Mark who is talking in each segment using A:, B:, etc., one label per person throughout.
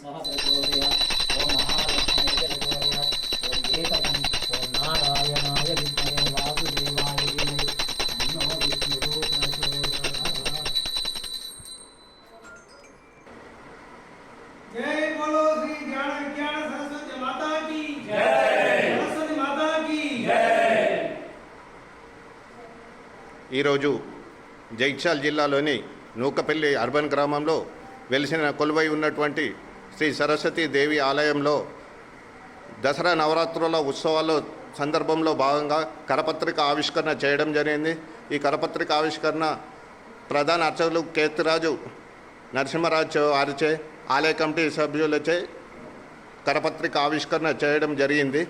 A: సహ ప్రచోదయ ఓం మహాలక్ష్మీ ప్రచోదయ ఓం ఏకదం ఓం నారాయణాయ విద్మహే వాసుదేవాయ ధీమహి తన్నో విష్ణుః ప్రచోదయాత్
B: जय बोलो श्री ज्ञान विज्ञान सरस्वती माता की जय सरस्वती माता की
C: ఈరోజు జైత్యాల జిల్లాలోని నూకపల్లి అర్బన్ గ్రామంలో వెలిసిన కొలువై ఉన్నటువంటి శ్రీ సరస్వతీ దేవి ఆలయంలో దసరా నవరాత్రుల ఉత్సవాల సందర్భంలో భాగంగా కరపత్రిక ఆవిష్కరణ చేయడం జరిగింది. ఈ కరపత్రిక ఆవిష్కరణ ప్రధాన అర్చకులు కేతిరాజు నరసింహరాజు వారిచే ఆలయ కమిటీ సభ్యులచే కరపత్రిక ఆవిష్కరణ చేయడం జరిగింది.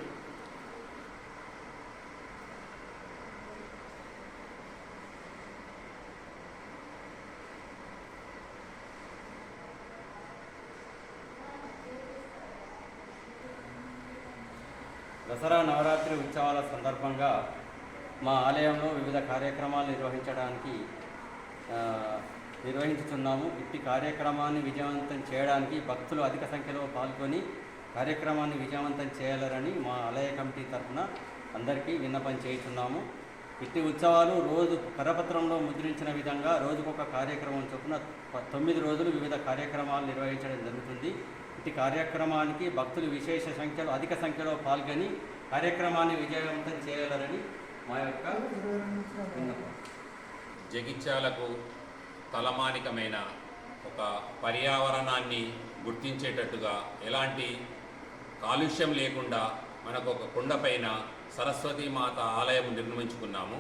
D: దసరా నవరాత్రి ఉత్సవాల సందర్భంగా మా ఆలయంలో వివిధ కార్యక్రమాలు నిర్వహించడానికి నిర్వహించుతున్నాము ఇట్టి కార్యక్రమాన్ని విజయవంతం చేయడానికి భక్తులు అధిక సంఖ్యలో పాల్గొని కార్యక్రమాన్ని విజయవంతం చేయాలని మా ఆలయ కమిటీ తరఫున అందరికీ విన్నపం చేస్తున్నాము ఇట్టి ఉత్సవాలు రోజు కరపత్రంలో ముద్రించిన విధంగా రోజుకొక కార్యక్రమం చొప్పున తొమ్మిది రోజులు వివిధ కార్యక్రమాలు నిర్వహించడం జరుగుతుంది. ఇట్టి కార్యక్రమానికి భక్తులు విశేష సంఖ్యలో అధిక సంఖ్యలో పాల్గొని కార్యక్రమాన్ని విజయవంతం చేయగలరని మా యొక్క
E: జగిత్యాలకు తలమానికమైన ఒక పర్యావరణాన్ని గుర్తించేటట్టుగా ఎలాంటి కాలుష్యం లేకుండా మనకు ఒక కొండపైన సరస్వతి మాత ఆలయం నిర్మించుకున్నాము.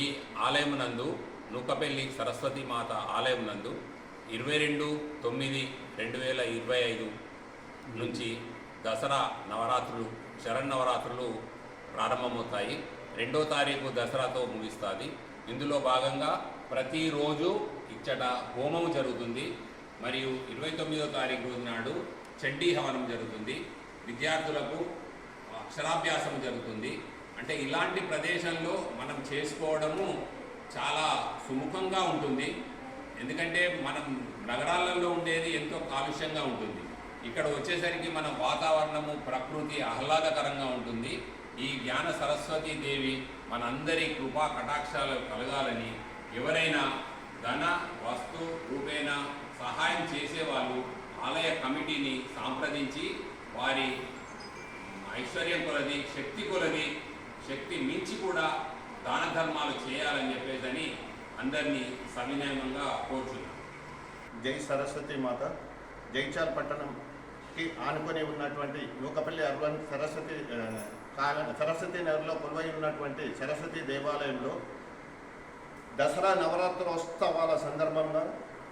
E: ఈ ఆలయం నందు నూకపల్లి సరస్వతి మాత ఆలయం నందు ఇరవై రెండు తొమ్మిది రెండు వేల ఇరవై ఐదు నుంచి దసరా నవరాత్రులు శరన్నవరాత్రులు ప్రారంభమవుతాయి. రెండో తారీఖు దసరాతో ముగిస్తుంది. ఇందులో భాగంగా ప్రతిరోజు ఇచ్చట హోమం జరుగుతుంది. మరియు ఇరవై తొమ్మిదో తారీఖు నాడు చండీ హవనం జరుగుతుంది. విద్యార్థులకు అక్షరాభ్యాసం జరుగుతుంది. అంటే ఇలాంటి ప్రదేశంలో మనం చేసుకోవడము చాలా సుముఖంగా ఉంటుంది. ఎందుకంటే మనం నగరాలలో ఉండేది ఎంతో కాలుష్యంగా ఉంటుంది. ఇక్కడ వచ్చేసరికి మన వాతావరణము ప్రకృతి ఆహ్లాదకరంగా ఉంటుంది. ఈ జ్ఞాన సరస్వతీ దేవి మనందరి కృపా కటాక్షాలు కలగాలని ఎవరైనా ధన వస్తు రూపేణ సహాయం చేసేవాళ్ళు ఆలయ కమిటీని సంప్రదించి వారి ఐశ్వర్యం కొలది శక్తి కొలది శక్తి మించి కూడా దాన ధర్మాలు చేయాలని చెప్పేదని అందరినీ సవినయంగా కోరుచున్నాను
C: జై సరస్వతి మాత జైచాల్ కి ఆనుకొని ఉన్నటువంటి నూకపల్లి అర్బన్ సరస్వతి సరస్వతి నగర్లో కొలువై ఉన్నటువంటి సరస్వతి దేవాలయంలో దసరా నవరాత్రోత్సవాల సందర్భంగా